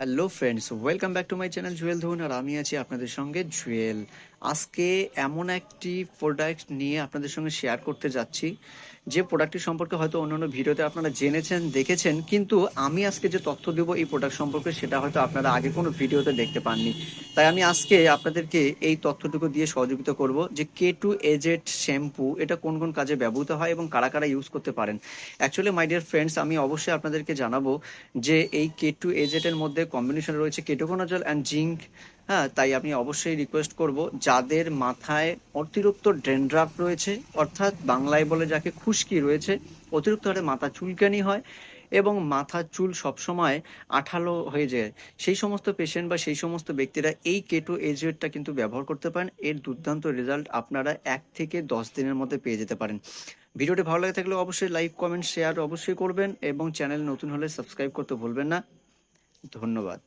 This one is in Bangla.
Hello friends welcome back to my channel Jewel ধরুন আর আমি আছি আপনাদের সঙ্গে জুয়েল আজকে এমন একটি প্রোডাক্ট নিয়ে আপনাদের সঙ্গে শেয়ার করতে যাচ্ছি। যে প্রোডাক্টটি সম্পর্কে হয়তো অন্যান্য ভিডিওতে আপনারা জেনেছেন, দেখেছেন, কিন্তু আমি আজকে যে তথ্য দেবো এই প্রোডাক্ট সম্পর্কে সেটা হয়তো আপনারা আগে কোনো ভিডিওতে দেখতে পাননি। তাই আমি আজকে আপনাদেরকে এই তথ্যটুকু দিয়ে সহযোগিতা করব যে কে টু এজেড শ্যাম্পু এটা কোন কোন কাজে ব্যবহৃত হয় এবং কারা কারা ইউজ করতে পারেন। অ্যাকচুয়ালি মাই ডিয়ার ফ্রেন্ডস আমি অবশ্যই আপনাদেরকে জানাব যে এই কে টু এজেটের মধ্যে কম্বিনেশন রয়েছে কেটোকোনাজল অ্যান্ড জিঙ্ক হ্যাঁ তাই আমি অবশ্যই রিকোয়েস্ট করব যাদের মাথায় অতিরিক্ত ড্রেন্ড্রাফ রয়েছে, অর্থাৎ বাংলায় বলে যাকে খুশকি রয়েছে, অতিরিক্ত হারে মাথা চুলকানি হয় এবং মাথার চুল সবসময় আঠালো হয়ে যায়। সেই সমস্ত পেশেন্ট বা সেই সমস্ত ব্যক্তিরা এই কেটো এজেটটা কিন্তু ব্যবহার করতে পারেন। এর দুর্দান্ত রেজাল্ট আপনারা এক থেকে দশ দিনের মধ্যে পেয়ে যেতে পারেন। ভিডিওটি ভালো লাগে থাকলে অবশ্যই লাইক, কমেন্ট শেয়ার অবশ্যই করবেন এবং চ্যানেল নতুন হলে সাবস্ক্রাইব করতে ভুলবেন না। ধন্যবাদ।